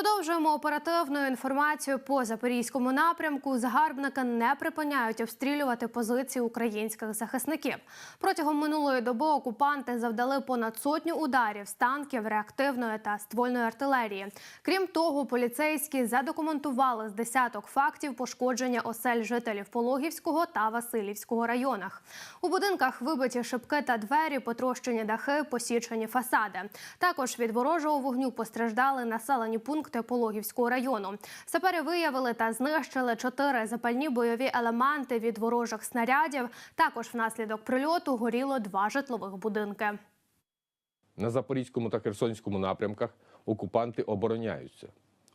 Продовжуємо оперативну інформацію по запорізькому напрямку. Загарбники не припиняють обстрілювати позиції українських захисників. Протягом минулої доби окупанти завдали понад сотню ударів з танків, реактивної та ствольної артилерії. Крім того, поліцейські задокументували з десяток фактів пошкодження осель жителів Пологівського та Васильівського районах. У будинках вибиті шибки та двері, потрощені дахи, посічені фасади. Також від ворожого вогню постраждали населені пункти Пологівського району. Сапери виявили та знищили чотири запальні бойові елементи від ворожих снарядів. Також внаслідок прильоту горіло два житлових будинки. На Запорізькому та Херсонському напрямках окупанти обороняються.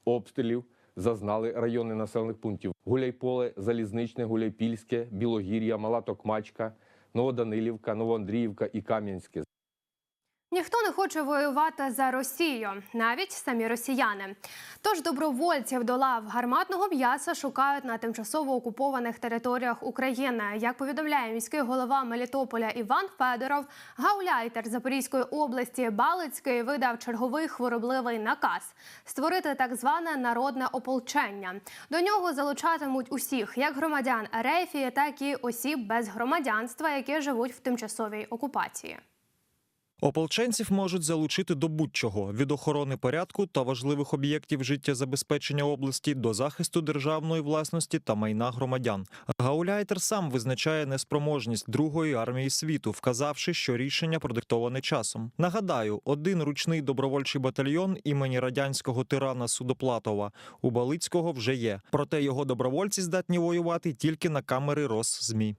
Обстрілів зазнали райони населених пунктів Гуляйполе, Залізничне, Гуляйпільське, Білогір'я, Мала Токмачка, Новоданилівка, Новоандріївка і Кам'янське. Ніхто не хоче воювати за Росію, навіть самі росіяни. Тож добровольців до лав гарматного м'яса шукають на тимчасово окупованих територіях України. Як повідомляє міський голова Мелітополя Іван Федоров, гауляйтер Запорізької області Балицький видав черговий хворобливий наказ створити так зване народне ополчення. До нього залучатимуть усіх, як громадян Ерефії, так і осіб без громадянства, які живуть в тимчасовій окупації. Ополченців можуть залучити до будь-чого від охорони порядку та важливих об'єктів життєзабезпечення області до захисту державної власності та майна громадян. Гауляйтер сам визначає неспроможність другої армії світу, вказавши, що рішення продиктоване часом. Нагадаю, один ручний добровольчий батальйон імені радянського тирана Судоплатова у Балицького вже є. Проте його добровольці здатні воювати тільки на камери РосЗМІ.